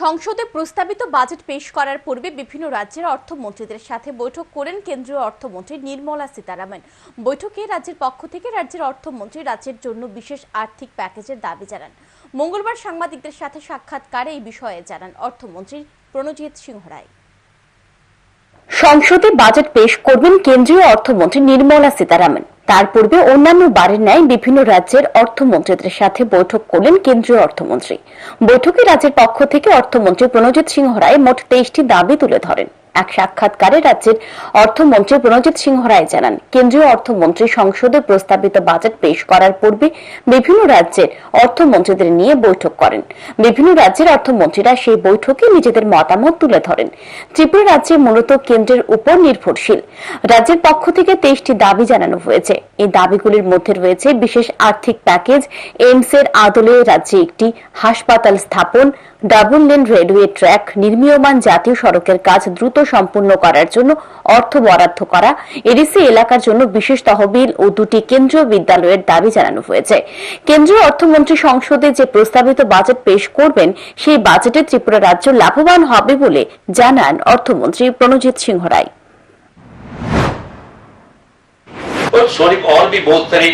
সংসদে প্রস্তাবিত বাজেট পেশ করার পূর্বে বিভিন্ন রাজ্যের অর্থমন্ত্রীদের সাথে বৈঠক করেন কেন্দ্রীয় অর্থমন্ত্রী নির্মলা সীতারামন। বৈঠকে রাজ্যের পক্ষ থেকে রাজ্যের অর্থমন্ত্রী রাজ্যের জন্য বিশেষ আর্থিক প্যাকেজের দাবি জানান। মঙ্গলবার সাংবাদিকদের সাথে সাক্ষাৎকারে এই বিষয়ে জানান অর্থমন্ত্রী প্রণজিৎ সিংহ রায়। সংসদে বাজেট পেশ করবেন কেন্দ্রীয় অর্থমন্ত্রী নির্মলা সীতারামন। তার পূর্বে অন্যান্য বারের ন্যায় বিভিন্ন রাজ্যের অর্থমন্ত্রীদের সাথে বৈঠক করলেন কেন্দ্রীয় অর্থমন্ত্রী। বৈঠকে রাজ্যের পক্ষ থেকে অর্থমন্ত্রী প্রণজিৎ সিংহ রায় মোট তেইশটি দাবি তুলে ধরেন। এক সাক্ষাৎকারে রাজ্যের অর্থমন্ত্রী প্রণজিৎ সিংহ রায় জানান, কেন্দ্রীয় অর্থমন্ত্রী সংসদে প্রস্তাবিত বাজেট পেশ করার পূর্বে বিভিন্ন রাজ্যের অর্থমন্ত্রীদের নিয়ে বৈঠক করেন। বিভিন্ন রাজ্যের অর্থমন্ত্রীরা সেই বৈঠকে নিজেদের মতামত তুলে ধরেন। ত্রিপুরা রাজ্যে মূলত কেন্দ্রের উপর নির্ভরশীল। রাজ্যের পক্ষ থেকে তেইশটি দাবি জানানো হয়েছে। এই দাবিগুলির মধ্যে রয়েছে বিশেষ আর্থিক প্যাকেজ, এইমস এর আদলে রাজ্যে একটি হাসপাতাল স্থাপন, ডাবল লেন রেলওয়ে ট্র্যাক, নির্মীয়মান জাতীয় সড়কের কাজ দ্রুত সম্পূর্ণ করার জন্য অর্থ বরাদ্দ করা এডিসি এলাকার জন্য বিশেষ তহবিল ও দুটি কেন্দ্রীয় বিদ্যালয়ের দাবি জানানো হয়েছে কেন্দ্রীয় অর্থমন্ত্রী সংসদে যে প্রস্তাবিত বাজেট পেশ করবেন সেই বাজেটে ত্রিপুরা রাজ্য লাভবান হবে বলে জানান অর্থমন্ত্রী প্রণজিৎ সিংহ রায় और सॉरी और भी बहुत सारी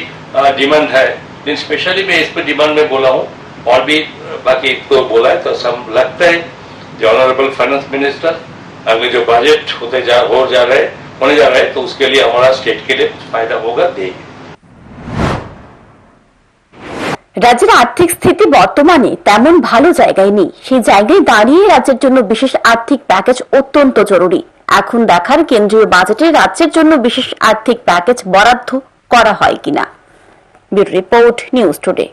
डिमांड है लेकिन स्पेशली मैं इस पर डिमांड में बोला हूँ और भी अ, बाकी एक तो बोला है तो सब लगता है जो ऑनरेबल फाइनेंस मिनिस्टर आगे जो बजट होते जा हो जा रहे होने जा रहे हैं तो उसके लिए हमारा स्टेट के लिए कुछ फायदा होगा देगी রাজ্যের আর্থিক স্থিতি বর্তমানে তেমন ভালো জায়গায় নেই সেই জায়গায় দাঁড়িয়ে রাজ্যের জন্য বিশেষ আর্থিক প্যাকেজ অত্যন্ত জরুরি এখন দেখার কেন্দ্রীয় বাজেটে রাজ্যের জন্য বিশেষ আর্থিক প্যাকেজ বরাদ্দ করা হয় কিনা ব্যুরো রিপোর্ট নিউজ টুডে